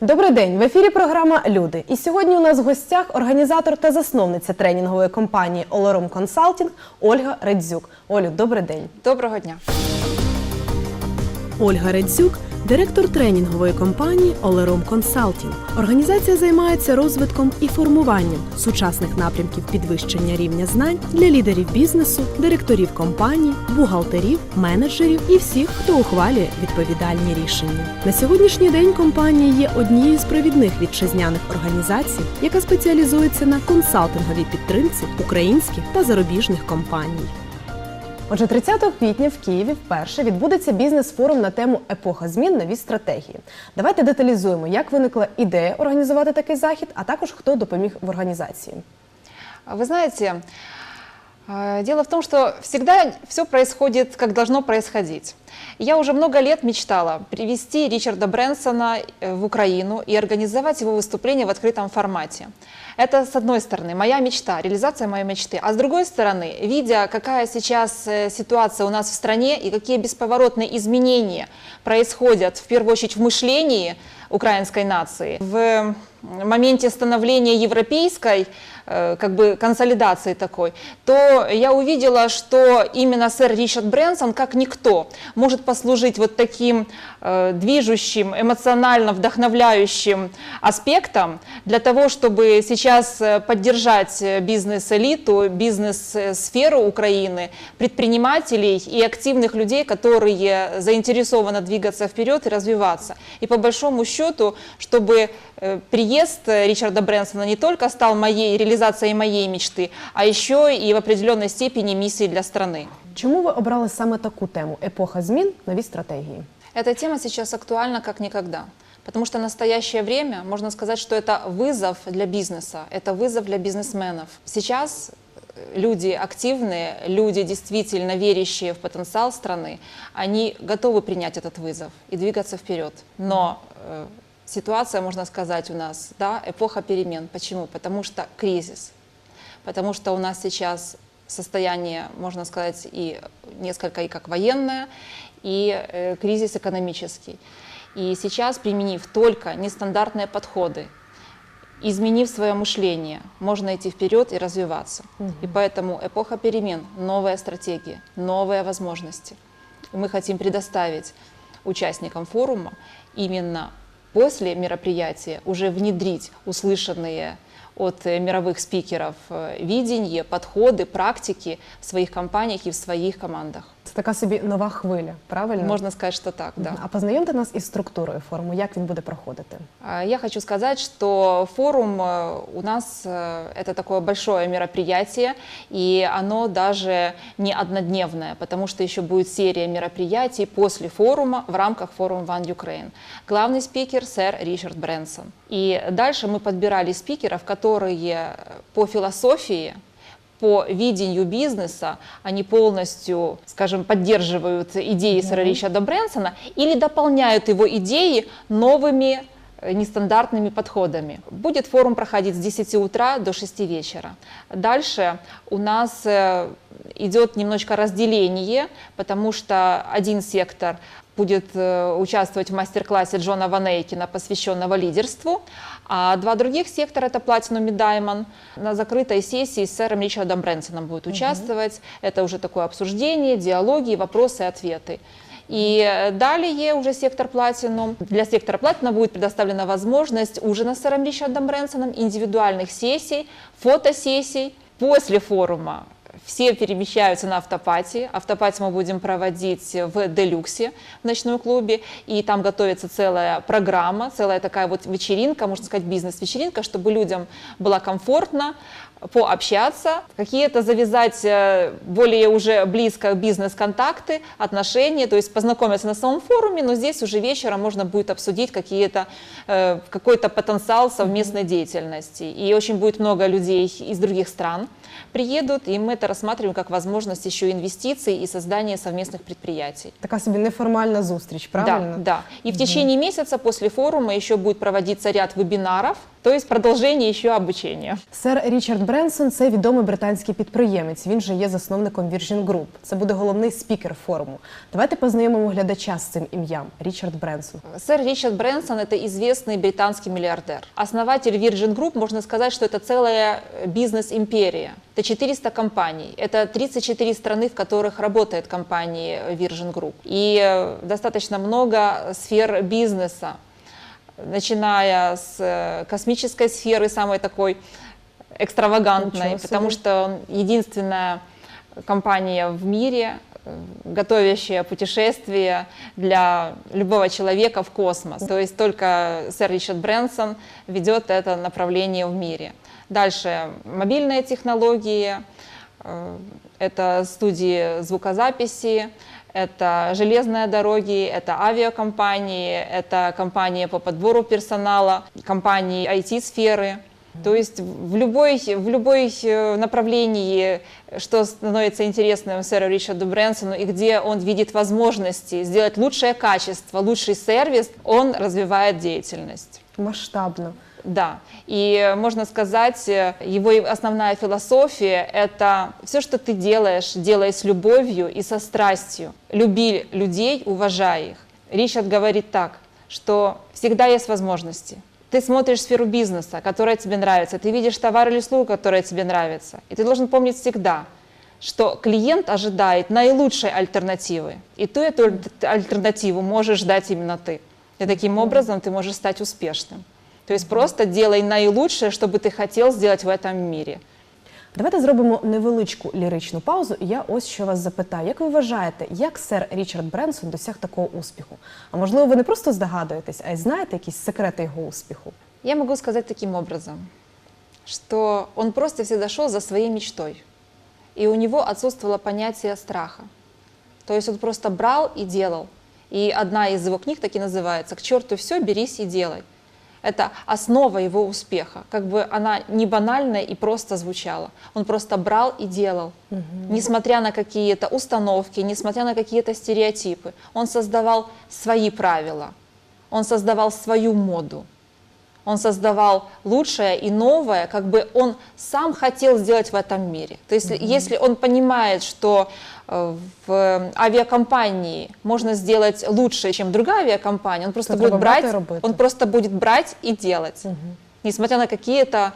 Добрий день в ефірі. Програма Люди. І сьогодні у нас в гостях організатор та засновниця тренінгової компанії Олором Консалтінг Ольга Редзюк. Олю, добрий день. Доброго дня. Ольга Редзюк, директор тренінгової компанії Олером Консалтінг. Організація займається розвитком і формуванням сучасних напрямків підвищення рівня знань для лідерів бізнесу, директорів компаній, бухгалтерів, менеджерів і всіх, хто ухвалює відповідальні рішення. На сьогоднішній день компанія є однією з провідних вітчизняних організацій, яка спеціалізується на консалтинговій підтримці українських та зарубіжних компаній. Отже, 30 квітня в Києві вперше відбудеться бізнес-форум на тему епоха змін нові стратегії. Давайте деталізуємо, як виникла ідея організувати такий захід, а також хто допоміг в організації. Вы знаете, э, дело в том, что всегда все происходит, как должно происходить. Я уже много лет мечтала привести Ричарда Брэнсона э, в Украину и организовать его выступление в открытом формате. Это, с одной стороны, моя мечта, реализация моей мечты. А с другой стороны, видя, какая сейчас э, ситуация у нас в стране и какие бесповоротные изменения происходят, в первую очередь, в мышлении украинской нации, в моменте становления европейской э, как бы консолидации такой, то я увидела, что именно сэр Ричард Брэнсон, как никто, может послужить вот таким движущим, эмоционально вдохновляющим аспектом для того, чтобы сейчас э, поддержать э, бизнес-элиту, бизнес-сферу Украины, предпринимателей и активных людей, которые заинтересованы двигаться вперед и развиваться. И по большому счету, чтобы э, приезд Ричарда Брэнсона не только стал моей реализацией моей мечты, а еще и в определенной степени миссией для страны. Чому ви обрали саме таку тему епоха змін нові стратегії? Эта тема сейчас актуальна как никогда. Потому что в настоящее время можно сказать, что это вызов для бизнеса, это вызов для бизнесменов. Сейчас э, люди активные, люди действительно верящие в потенциал страны, они готовы принять этот вызов и двигаться вперед. Но э, ситуация, можно сказать, у нас, да, эпоха перемен. Почему? Потому что кризис. Потому что у нас сейчас состояние, можно сказать, и несколько и как военное, и э, кризис экономический. И сейчас, применив только нестандартные подходы, изменив свое мышление, можно идти вперед и развиваться. И поэтому эпоха перемен, новая стратегия, новые возможности. И мы хотим предоставить участникам форума именно после мероприятия уже внедрить услышанные от э, мировых спикеров э, видения, подходы, практики в своих компаниях и в своих командах. Це така собі нова хвиля, правильно? Можно сказать, что так, да. А познайомте нас із структурою форуму, як він буде проходити. А, Я хочу сказать, что форум э, у нас э, это такое большое мероприятие, и оно даже не однодневное, потому что еще будет серия мероприятий после форума в рамках форума One Ukraine. Главный спикер сэр Ричард Брэнсон. И дальше мы подбирали спикеров, которые по философии по видению бизнеса, они полностью, скажем, поддерживают идеи сэра Ричарда Брэнсона или дополняют его идеи новыми э, нестандартными подходами. Будет форум проходить с 10 утра до 6 вечера. Дальше у нас э, идет немножко разделение, потому что один сектор будет э, участвовать в мастер-классе Джона Ванейкина, посвященного лидерству, а два других сектора, это Platinum и Diamond, на закрытой сессии с сэром Ричардом Брэнсоном будет участвовать. Это уже такое обсуждение, диалоги, вопросы, ответы. И далее уже сектор Platinum. Для сектора Platinum будет предоставлена возможность ужина с сэром Ричардом Брэнсоном, индивидуальных сессий, фотосессий. После форума все перемещаются на автопати. Автопати мы будем проводить в Делюксе, в ночном клубе. И там готовится целая программа, целая такая вот вечеринка, можно сказать, бизнес-вечеринка, чтобы людям было комфортно пообщаться, какие-то завязать э, более уже близко бизнес-контакты, отношения, то есть познакомиться на самом форуме, но здесь уже вечером можно будет обсудить какие-то, э, какой-то потенциал совместной деятельности. И очень будет много людей из других стран приедут, и мы это рассматриваем как возможность еще инвестиций и создания совместных предприятий. Така собі неформальна зустріч, правильно? Да, да. И в течение месяца после форума еще будет проводиться ряд вебинаров, То есть продолжение еще обучения. Сер Річард Бренсон це відомий британський підприємець. Він же є засновником Virgin Group. Це буде головний спікер форуму. Давайте познайомимо глядача з цим ім'ям Річард Бренсон. Сэр Ричард Брэнсон – это известный британский миллиардер. Основатель Virgin Group, можно сказать, что это целая э, бизнес-империя. Это 400 компаний, это 34 страны, в которых работает компания Virgin Group. И э, достаточно много сфер бизнеса, начиная с э, космической сферы, самой такой экстравагантной, потому что единственная компания в мире, э, готовящая путешествие для любого человека в космос. То есть только сэр Ричард Брэнсон ведет это направление в мире. Дальше мобильные технологии, э, это студии звукозаписи, это железные дороги, это авиакомпании, это компании по подбору персонала, компании IT-сферы. То есть в любой, в любой э, направлении, что становится интересным сэру Ричарду Брэнсону и где он видит возможности сделать лучшее качество, лучший сервис, он развивает деятельность. Масштабно. Да, и можно сказать, э, его основная философия – это все, что ты делаешь, делай с любовью и со страстью. Люби людей, уважай их. Ричард говорит так, что всегда есть возможности. Ты смотришь сферу бизнеса, которая тебе нравится, ты видишь товар или услугу, которая тебе нравится. И ты должен помнить всегда, что клиент ожидает наилучшей альтернативы. И ту эту альтернативу можешь дать именно ты. И таким образом ты можешь стать успешным. То есть просто делай наилучшее, что бы ты хотел сделать в этом мире. Давайте зробимо невеличку ліричну паузу. І я ось що вас запитаю. Як ви вважаєте, як сер Річард Бренсон досяг такого успіху? А можливо, ви не просто здогадуєтесь, а й знаєте якісь секрети його успіху? Я могу сказать таким образом, что он просто всегда шел за своей мечтой. И у него отсутствовало понятие страха. То есть просто брал и делал. И одна из его книг так и называется «К черту все, берись и делай». Это основа его успеха. Как бы она не банальная и просто звучала. Он просто брал и делал. Несмотря на какие-то установки, несмотря на какие-то стереотипы. Он создавал свои правила. Он создавал свою моду. Он создавал лучшее и новое, как бы он сам хотел сделать в этом мире. То есть, если он понимает, что э, в авиакомпании можно сделать лучше, чем другая авиакомпания, он просто То будет брать, он просто будет брать и делать, несмотря на какие-то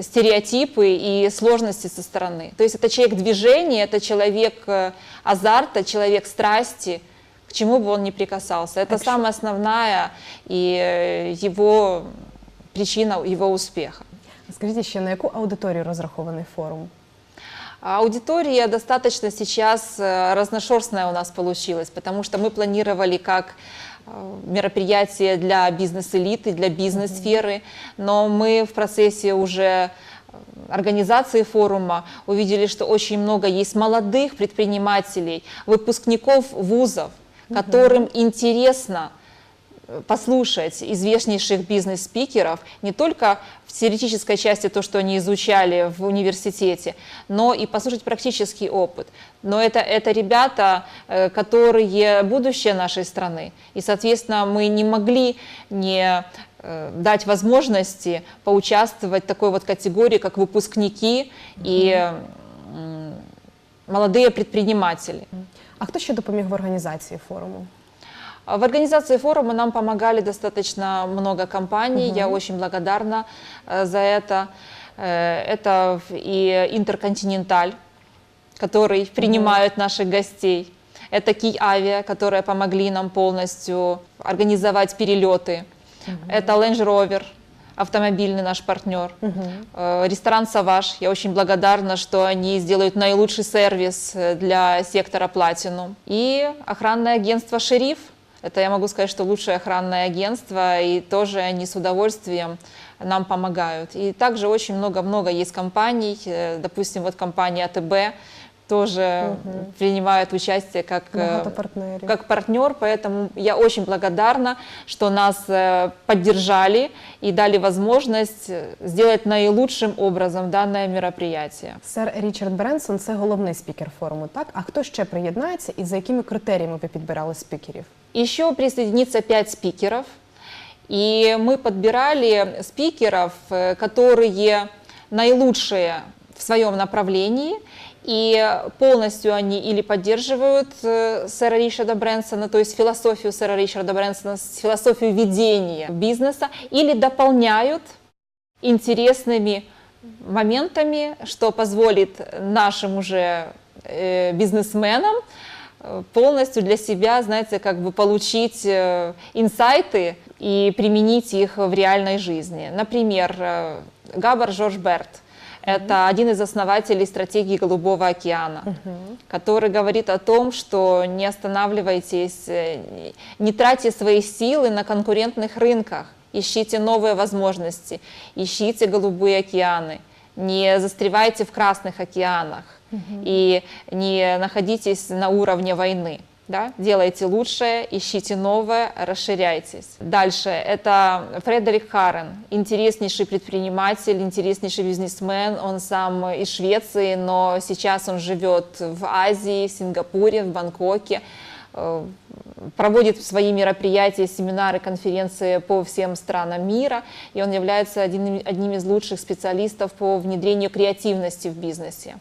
стереотипы и сложности со стороны. То есть это человек движения, это человек э, азарта, человек страсти, к чему бы он ни прикасался. Это что- самая основная и э, его причина его успеха. Скажіть ще на яку аудиторію розрахований форум? Аудитория достаточно сейчас э, разношерстная у нас получилась, потому что мы планировали как э, мероприятие для бизнес-элиты, для бизнес-сферы, но мы в процессе уже э, организации форума увидели, что очень много есть молодых предпринимателей, выпускников вузов, которым интересно послушать известнейших бизнес-спикеров не только в теоретической части то, что они изучали в университете, но и послушать практический опыт. Но это, это ребята, э, которые будущее нашей страны. И, соответственно, мы не могли не э, дать возможности поучаствовать в такой вот категории, как выпускники и м, молодые предприниматели. А хто ще допоміг в організації форуму? в организации форума нам помогали достаточно много компаний. Я очень благодарна э, за это. Э, Это и Интерконтиненталь, который принимают наших гостей. Это Кий Авиа, которые помогли нам полностью организовать перелеты. Это Range Rover, автомобильный наш партнер. Э, Ресторан «Саваш». Я очень благодарна, что они сделают наилучший сервис для сектора «Платинум». И охранное агентство «Шериф». Это, я могу сказать, что лучшее охранное агентство, и тоже они с удовольствием нам помогают. И также очень много-много есть компаний, э, допустим, вот компания АТБ тоже принимает участие как, э, Багато партнерів. как партнер, поэтому я очень благодарна, что нас э, поддержали и дали возможность э, сделать наилучшим образом данное мероприятие. Сер Річард Бренсон це головний спікер форуму, так? А хто ще приєднається і за якими критеріями ви підбирали спікерів? Еще присоединится пять спикеров, И мы подбирали спикеров, э, которые наилучшие в своем направлении, и полностью они или поддерживают э, сэра Ричарда Брэнсона, то есть философию сэра Ричарда Брэнсона, философию ведения бизнеса, или дополняют интересными моментами, что позволит нашим уже э, бизнесменам э, полностью для себя, знаете, как бы получить инсайты и применить их в реальной жизни. Например, Габар Жорж Берт. Это один из основателей стратегии Голубого океана, который говорит о том, что не останавливайтесь, э, не- не тратьте свои силы на конкурентных рынках, ищите новые возможности, ищите голубые океаны, не застревайте в красных океанах и не находитесь на уровне войны. Да? Делайте лучшее, ищите новое, расширяйтесь. Дальше, это Фредерик Харрен, интереснейший предприниматель, интереснейший бизнесмен. Он сам из Швеции, но сейчас он живет в Азии, в Сингапуре, в Бангкоке э, проводит свои мероприятия, семинары, конференции по всем странам мира, и он является одним, одним из лучших специалистов по внедрению креативности в бизнесе.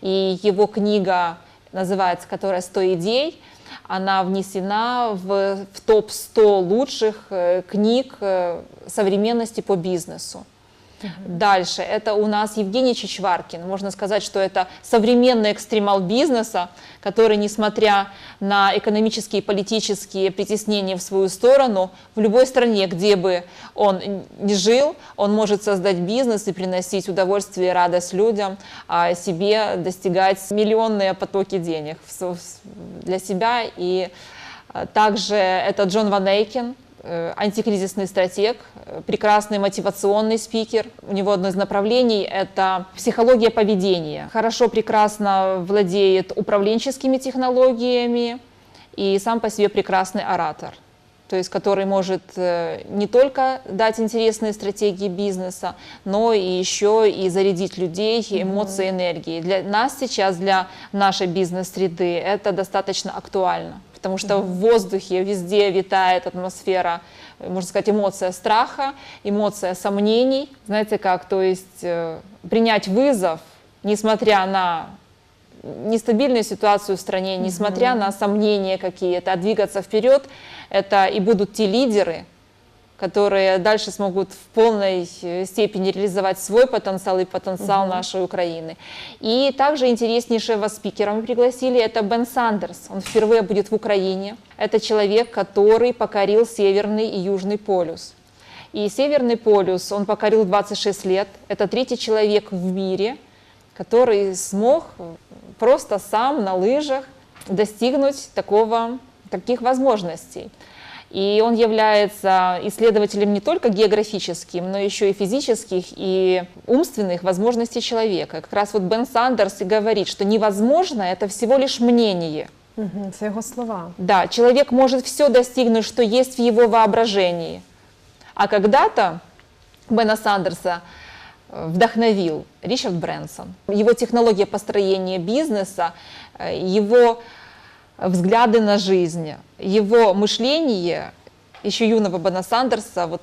И его книга называется, которая «100 идей», она внесена в, в топ-100 лучших э, книг э, современности по бизнесу. Дальше, это у нас Евгений Чичваркин. Можно сказать, что это современный экстремал бизнеса, который, несмотря на экономические и политические притеснения в свою сторону, в любой стране, где бы он ни жил, он может создать бизнес и приносить удовольствие и радость людям, а себе достигать миллионные потоки денег для себя. И а, также это Джон Ван Эйкен, э, антикризисный стратег, э, прекрасный мотивационный спикер. У него одно из направлений – это психология поведения. Хорошо, прекрасно владеет управленческими технологиями и сам по себе прекрасный оратор. То есть, который может э, не только дать интересные стратегии бизнеса, но и еще и зарядить людей эмоцией, энергией. Для нас сейчас, для нашей бизнес-среды, это достаточно актуально потому что в воздухе везде витает атмосфера, э, можно сказать, эмоция страха, эмоция сомнений. Знаете как, то есть э, принять вызов, несмотря на нестабильную ситуацию в стране, несмотря на сомнения какие-то, а двигаться вперед, это и будут те лидеры, которые дальше смогут в полной э, степени реализовать свой потенциал и потенциал нашей Украины. И также интереснейшего спикера мы пригласили, это Бен Сандерс. Он впервые будет в Украине. Это человек, который покорил Северный и Южный полюс. И Северный полюс он покорил в 26 лет. Это третий человек в мире, который смог просто сам на лыжах достигнуть такого, таких возможностей. И он является исследователем не только географическим, но еще и физических и умственных возможностей человека. Как раз вот Бен Сандерс и говорит, что невозможно это всего лишь мнение. Мгм, Це його слова. Да, человек может все достигнуть, что есть в его воображении. А когда-то Бена Сандерса э, вдохновил Ричард Брэнсон. Его технология построения бизнеса, э, его взгляды на жизнь, его мышление еще юного Бена Сандерса вот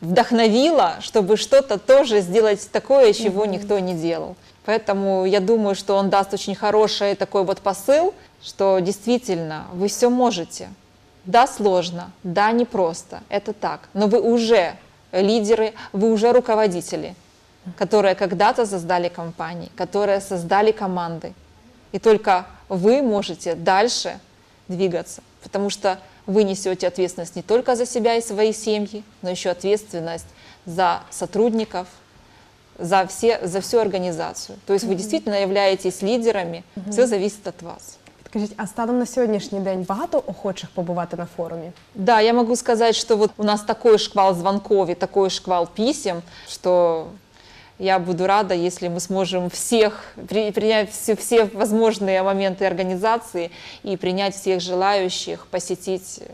вдохновило, чтобы что-то тоже сделать такое, чего никто не делал. Поэтому я думаю, что он даст очень хороший такой вот посыл, что действительно вы все можете. Да, сложно, да, непросто, это так, но вы уже лидеры, вы уже руководители, которые когда-то создали компании, которые создали команды. И только вы можете дальше двигаться, потому что вы несете ответственность не только за себя и свои семьи, но еще ответственность за сотрудников, за, все, за всю организацию. То есть вы действительно являетесь лидерами, все зависит от вас. Скажіть, а станом на сьогоднішній день багато охочих побувати на форумі? Да, я могу сказать, что вот у нас такой шквал звонков и такой шквал писем, что я буду рада, если мы сможем всех, при- принять все, все возможные моменты организации и принять всех желающих посетить э,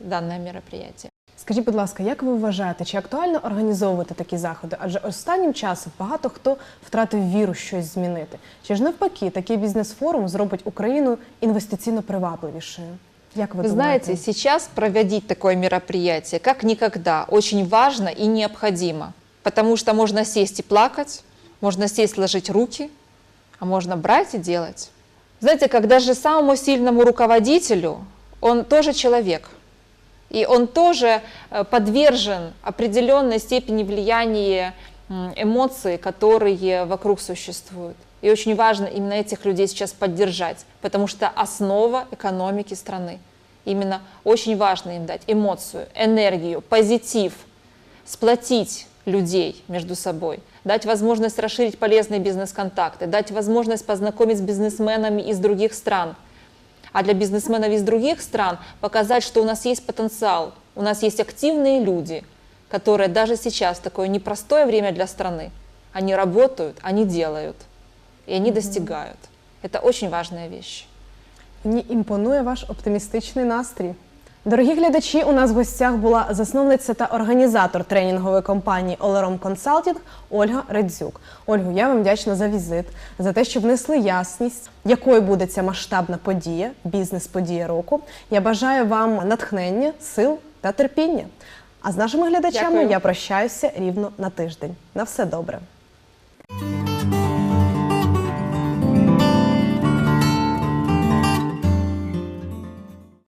данное мероприятие. Скажіть, будь ласка, як ви вважаєте, чи актуально організовувати такі заходи? Адже останнім часом багато хто втратив віру щось змінити. Чи ж навпаки, такий бізнес-форум зробить Україну інвестиційно привабливішою? Як ви, Вы думаєте? знаете, сейчас проводить такое мероприятие как никогда очень важно и необходимо, потому что можно сесть и плакать, можно сесть, сложить руки, а можно брать и делать. Знаете, когда же самому сильному руководителю, он тоже человек, и он тоже э, подвержен определенной степени влияния эмоций, которые вокруг существуют. И очень важно именно этих людей сейчас поддержать, потому что основа экономики страны. Именно очень важно им дать эмоцию, энергию, позитив, сплотить людей между собой, дать возможность расширить полезные бизнес-контакты, дать возможность познакомить с бизнесменами из других стран. А для бизнесменов из других стран показать, что у нас есть потенциал, у нас есть активные люди, которые даже сейчас, в такое непростое время для страны, они работают, они делают, и они достигают. Это очень важная вещь. Мені імпонує ваш оптимістичний настрій. Дорогі глядачі, у нас в гостях була засновниця та організатор тренінгової компанії Олером Консалтінг Ольга Редзюк. Ольгу, я вам вдячна за візит, за те, що внесли ясність, якою буде ця масштабна подія, бізнес-подія року. Я бажаю вам натхнення, сил та терпіння. А з нашими глядачами Дякую. я прощаюся рівно на тиждень. На все добре.